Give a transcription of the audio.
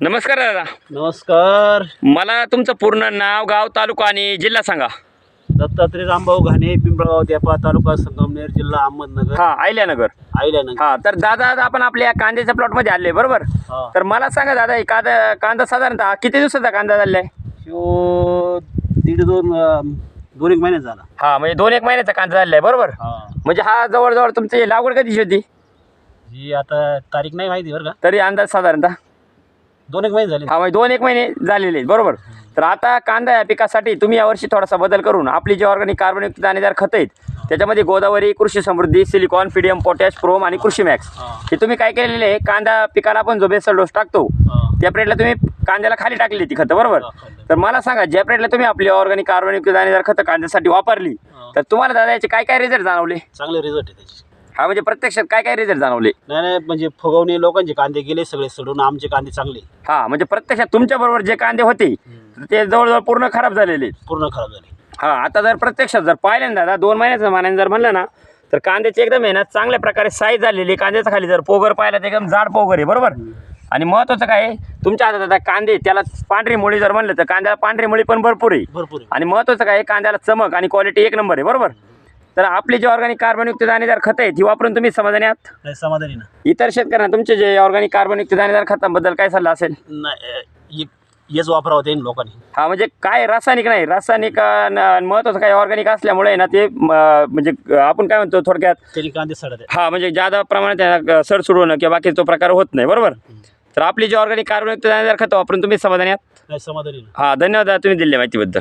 नमस्कार दादा. नमस्कार. मला तुमचं पूर्ण नाव गाव तालुका आणि जिल्हा सांगा. दत्तात्रय रामभाऊ घाणे पिंपळगाव देपा तालुका संगमनेर जिल्हा अहमदनगर. हा आयल्यानगर. आयल्यानगर. हा तर दादा आता आपण आपल्या कांद्याच्या प्लॉटमध्ये आले बरोबर? हा. तर मला सांगा दादा हे कांदा कांदा साधारणतः किती दिवसाचा कांदा झालेला आहे ह्यो दीड दोन अं, दोन एक महिन्यात झाला. हा म्हणजे दोन एक महिन्याचा कांदा झालेला आहे बरोबर? हा. म्हणजे हा जवळजवळ तुमची लागवड कधीची होती? जी आता तारीख नाही माहिती बरं का. तरी अंदाज साधारणतः. दोन एक महिने झाले हा म्हणजे दोन एक महिने झालेले आहेत बरोबर तर आता कांदा या पिकासाठी तुम्ही यावर्षी थोडासा बदल करून आपली जी ऑर्गॅनिक कार्बनयुक्त दाणेदार खतं आहेत त्याच्यामध्ये Godavari Krishi Samruddhi silicon PDM potash PROM आणि कृषी मॅक्स हा. हे तुम्ही काय केलेले आहे कांदा पिकाला आपण जो बेसल डोस टाकतो हा. त्या पिरियडला तुम्ही कांद्याला खाली टाकली ती खतं बरोबर हा, खाली. तर मला सांगा ज्या पिरियडला तुम्ही आपली ऑर्गॅनिक कार्बनयुक्त दाणेदार खतं कांद्यासाठी वापरली हा. तर तुम्हाला दादा याचे काय काय रिझल्ट जाणवले चांगले रिझल्ट आहे त्याचे हा म्हणजे प्रत्यक्षात काय काय रिझल्ट जाणवले? नाही नाही म्हणजे फुगवणे लोकांचे कांदे गेले सगळे सोडून आमचे कांदे चांगले. हा म्हणजे प्रत्यक्षात तुमच्या बरोबर जे कांदे होते तर ते जवळजवळ पूर्ण खराब झालेले. पूर्ण खराब झाले. हा आता जर प्रत्यक्षात जर पाहिलं ना दादा दोन महिन्याचं मानाने जर म्हणलं ना तर कांद्याची एकदम आहे ना चांगल्या प्रकारे साईज झालेली आहे. कांद्याच्या खाली जर पोगर पाहिलं तर एकदम जाड पोगर आहे बरोबर? आणि महत्त्वाचं काय आहे तुमच्या हातात आता कांदे त्याला पांढरी मुळी जर म्हणलं तर कांद्याला पांढरी मुळी पण भरपूर आहे. भरपूर आणि महत्त्वाचं काय आहे कांद्याला चमक आणि क्वालिटी एक नंबर आहे बरोबर? तर आपली जी ऑर्गॅनिक कार्बनयुक्त दाणेदार खतं आहे ती वापरून तुम्ही समाधानी आहात? नाही समाधानी ना. इतर शेतकऱ्यांना तुमचे जे ऑर्गॅनिक कार्बनयुक्त दाणेदार खतांबद्दल काय सल्ला असेल? नाही अं, हे- हेच वापरावं त्यांनी लोकांनी. हा म्हणजे काय रासायनिक नाही रासायनिक अं, न- महत्त्वाचं काय ऑर्गॅनिक असल्यामुळे ना ते म, म्हणजे अं, आपण काय म्हणतो थोडक्यात? त्यांनी कांदे सडत आहे हा म्हणजे जादा प्रमाणात त्यांना सड सुडवणं किंवा बाकी तो प्रकार होत नाही बरोबर? तर आपली जी ऑर्गॅनिक कार्बनयुक्त दाणेदार खतं वापरून तुम्ही समाधानी आहात? नाही समाधानी ना. हा धन्यवाद दादा, तुम्ही दिल्या माहितीबद्दल.